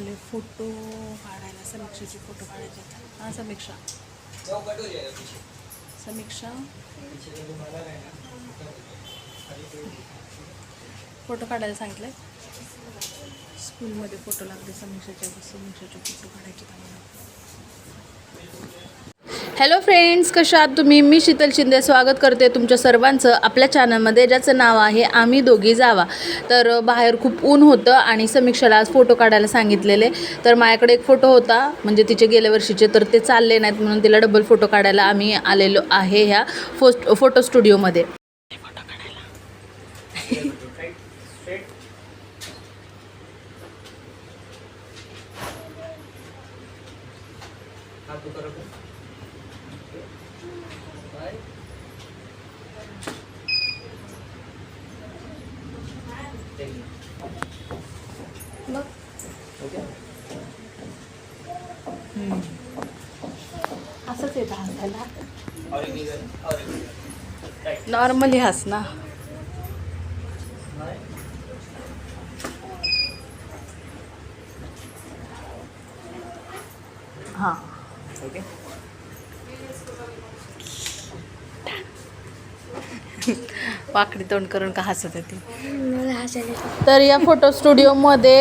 आले फोटो काढायला समीक्षाचे फोटो काढायचे आहेत. समीक्षा. समीक्षा. फोटो काढायला सांगितले स्कूलमध्ये फोटो लागले समीक्षाचे समीक्षाचे फोटो काढायचे. आम्हाला हॅलो फ्रेंड्स कशा आहात तुम्ही? मी शीतल शिंदे स्वागत करते तुमच्या सर्वांचं आपल्या चॅनलमध्ये ज्याचं नाव आहे आम्ही दोघी जावा. तर बाहेर खूप ऊन होतं आणि समीक्षाला आज फोटो काढायला सांगितलेले. तर माझ्याकडे एक फोटो होता म्हणजे तिचे गेल्या वर्षीचे तर ते चालले नाहीत म्हणून तिला डबल फोटो काढायला आम्ही आलेलो आहे ह्या फोस्ट फोटो स्टुडिओमध्ये नॉर्मली हस ना. हां. वाकडी तोंड करून का हसत होती? तर या फोटो स्टुडिओमध्ये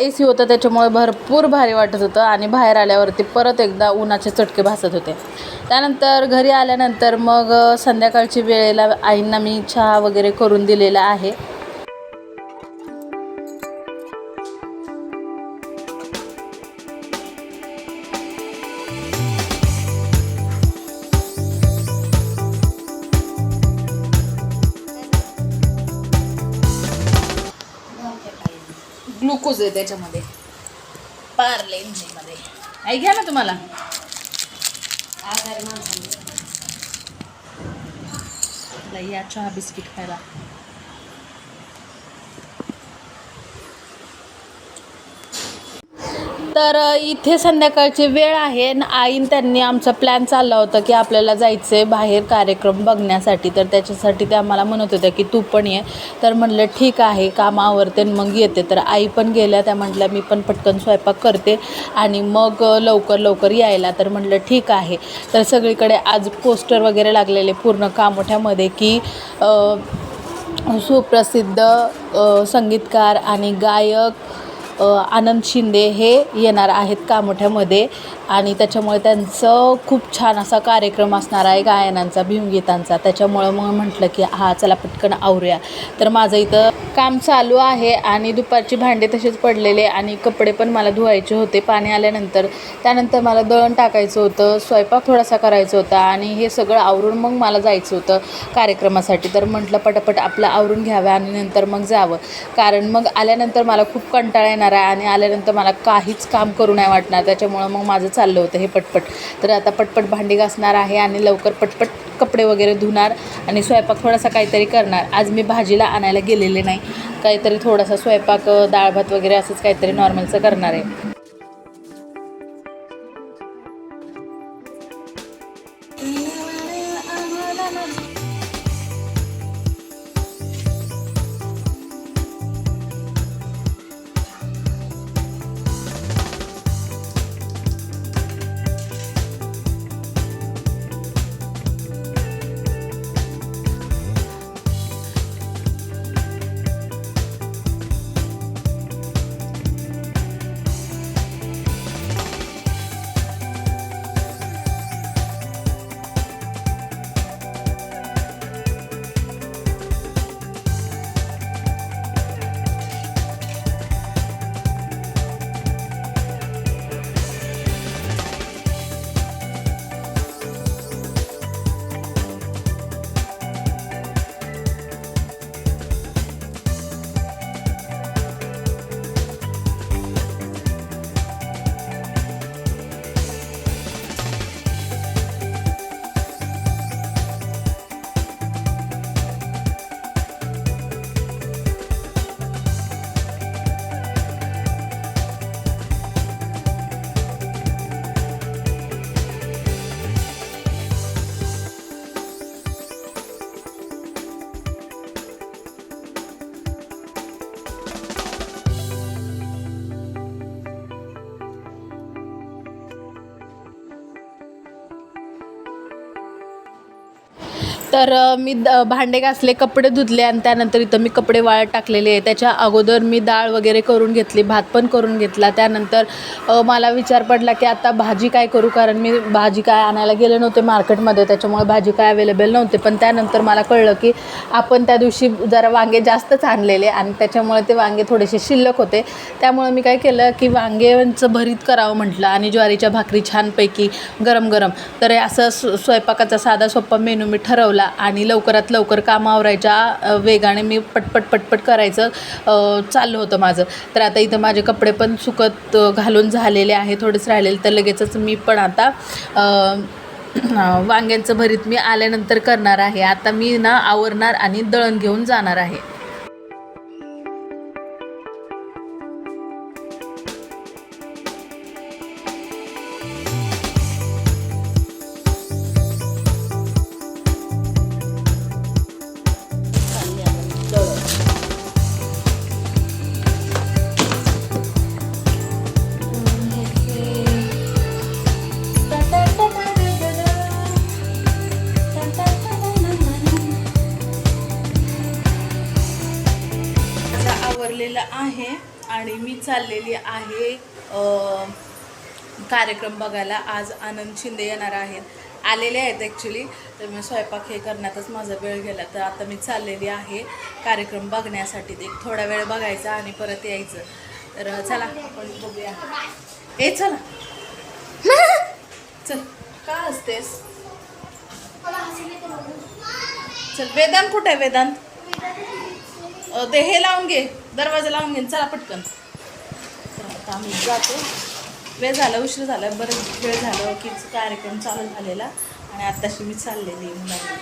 ए सी होतं त्याच्यामुळे भरपूर भारी वाटत होतं आणि बाहेर आल्यावरती परत एकदा उन्हाचे चटके भासत होते. त्यानंतर घरी आल्यानंतर मग संध्याकाळची वेळेला आईंना मी चहा वगैरे करून दिलेला आहे. ग्लुकोज आहे त्याच्यामध्ये. पार्लेंजीमध्ये आई घ्या ना तुम्हाला. या चहा बिस्किट खायला. तर इथे संध्याकाळची वेळ आहे आणि आईन त्यांनी आमचा प्लॅन चालला होता की आपल्याला जायचं आहे बाहेर कार्यक्रम बघण्यासाठी. तर त्याच्यासाठी ते आम्हाला म्हणत होत्या की तू पण ये. तर म्हणलं ठीक आहे काम आवरते मग येते. तर आई पण गेल्या त्या म्हटल्या मी पण पटकन स्वयंपाक करते आणि मग लवकर लवकर यायला. तर म्हटलं ठीक आहे. तर सगळीकडे आज पोस्टर वगैरे लागलेले पूर्ण कामोठ्यामध्ये की सुप्रसिद्ध संगीतकार आणि गायक आनंद शिंदे हे येणार आहेत कामोठ्यामध्ये. आणि त्याच्यामुळे त्यांचं खूप छान असा कार्यक्रम असणार आहे गायनांचा भीमगीतांचा त्याच्यामुळं मग म्हटलं की हा चला पटकन आवरूया. तर माझं इथं काम चालू आहे आणि दुपारची भांडे तसेच पडलेले आणि कपडे पण मला धुवायचे होते. पाणी आल्यानंतर त्यानंतर मला दळण टाकायचं होतं स्वयंपाक थोडासा करायचा होता आणि हे सगळं आवरून मग मला जायचं होतं कार्यक्रमासाठी. तर म्हटलं पटापट आपलं आवरून घ्यावं आणि नंतर मग जावं. कारण मग आल्यानंतर मला खूप कंटाळा येणार आहे आणि आल्यानंतर मला काहीच काम करू नाही वाटणार. त्याच्यामुळं मग माझं चाललं होतं हे पटपट. तर आता पटपट भांडी घासणार आहे आणि लवकर पटपट कपडे वगैरे धुणार आणि स्वयंपाक थोडासा काहीतरी करणार. आज मी भाजीला आणायला गेलेले नाही. काहीतरी थोडासा स्वयंपाक डाळ भात वगैरे असंच काहीतरी नॉर्मलचं करणार आहे. तर मी द भांडे घासले कपडे धुतले आणि त्यानंतर इथं मी कपडे वाळत टाकलेले आहे. त्याच्या अगोदर मी डाळ वगैरे करून घेतली भात पण करून घेतला. त्यानंतर मला विचार पडला की आता भाजी काय करू? कारण मी भाजी काय आणायला गेले नव्हते मार्केटमध्ये त्याच्यामुळे भाजी काय अवेलेबल नव्हते. पण त्यानंतर मला कळलं की आपण त्या दिवशी जरा वांगे जास्तच आणलेले आणि त्याच्यामुळे ते वांगे थोडेसे शिल्लक होते. त्यामुळे मी काय केलं की वांग्यांचं भरीत करावं म्हटलं आणि ज्वारीच्या भाकरी छानपैकी गरम गरम तर असं स्वयंपाकाचा साधा सोप्पा मेनू मी ठरवला. आणि लवकरात लवकर काम आवरायच्या वेगाने मी पटपट पटपट करायचं चाललं होतं माझं. तर आता इथं माझे कपडे पण सुकत घालून झालेले आहे थोडेच राहिलेले. तर लगेचच मी पण आता वांग्यांचं भरीत मी आल्यानंतर करणार आहे. आता मी ना आवरणार आणि दळण घेऊन जाणार आहे. चाललेली आहे. कार्यक्रम बघायला आज आनंद शिंदे येणार आहेत. आलेले आहेत ॲक्च्युली तर मी स्वयंपाक हे करण्यातच माझा वेळ गेला. तर आता मी चाललेली आहे. कार्यक्रम बघण्यासाठी ते थोडा वेळ बघायचा आणि परत यायचं. तर चला आपण बघूया. ए चला. चल. का असतेस चल वेदांत कुठे आहे वेदांत? अ, ते हे लावून घे. दरवाजा लावून घे चला पटकन. तर आता आम्ही जातो. वेळ झाला उशीर झाला बरं वेळ झालं की कार्यक्रम चालू झालेला. आणि आत्ताशी मी चाललेली मुलांना